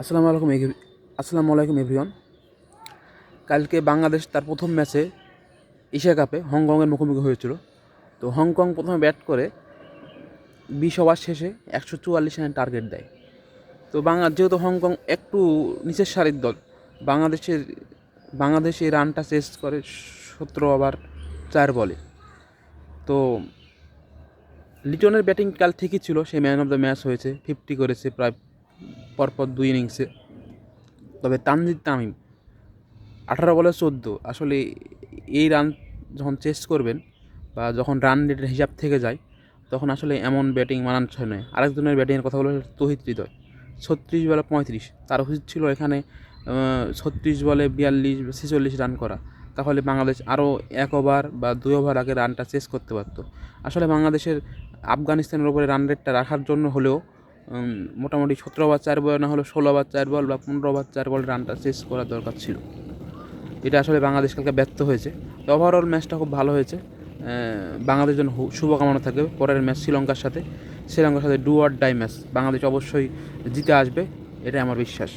আসসালামু আলাইকুম আসসালামু আলাইকুম এভরিওয়ান। কালকে বাংলাদেশ তার প্রথম ম্যাচে এশিয়া কাপে হংকংয়ের মুখোমুখি হয়েছিল। তো হংকং প্রথমে ব্যাট করে বিশ ওভার শেষে একশো চুয়াল্লিশ রানের টার্গেট দেয়। তো বাংলা যেহেতু হংকং একটু নিচের সারির দল, বাংলাদেশের বাংলাদেশ এই রানটা চেস করে সতেরো ওভার চার বলে। তো লিটনের ব্যাটিং কাল ঠিকই ছিল, সে ম্যান অফ দ্য ম্যাচ হয়েছে ফিফটি করেছে, প্রায় পরপর দুই ইনিংসে। তবে তানজিদ তামিম, আঠারো বলে চোদ্দ। আসলে এই রান যখন চেস করবেন বা যখন রান রেটের হিসাব থেকে যায়, তখন আসলে এমন ব্যাটিং মানানসই নয়। আরেকজনের ব্যাটিংয়ের কথা বলে তহিত হৃদয়। ছত্রিশ বলে পঁয়ত্রিশ। তার উচিত ছিল এখানে ছত্রিশ বলে বিয়াল্লিশ, ছেচল্লিশ রান করা। তাহলে বাংলাদেশ আরও এক ওভার বা দুই ওভার আগে রানটা চেস করতে পারতো। আসলে বাংলাদেশের, আফগানিস্তানের ওপরে রান রেটটা রাখার জন্য হলেও মোটামুটি সতেরো ওভার চার বল না হলো ষোলো ওভার চার বল বা পনেরো ওভার চার বল রানটা শেষ করার দরকার ছিল। এটা আসলে বাংলাদেশ কালকে ব্যর্থ হয়েছে। তো ওভারঅল ম্যাচটা খুব ভালো হয়েছে। বাংলাদেশ জন্য শুভকামনা থাকবে। পরের ম্যাচ শ্রীলঙ্কার সাথে। শ্রীলঙ্কার সাথে do or die match Bangladesh অবশ্যই জিতে আসবে। এটাই আমার বিশ্বাস।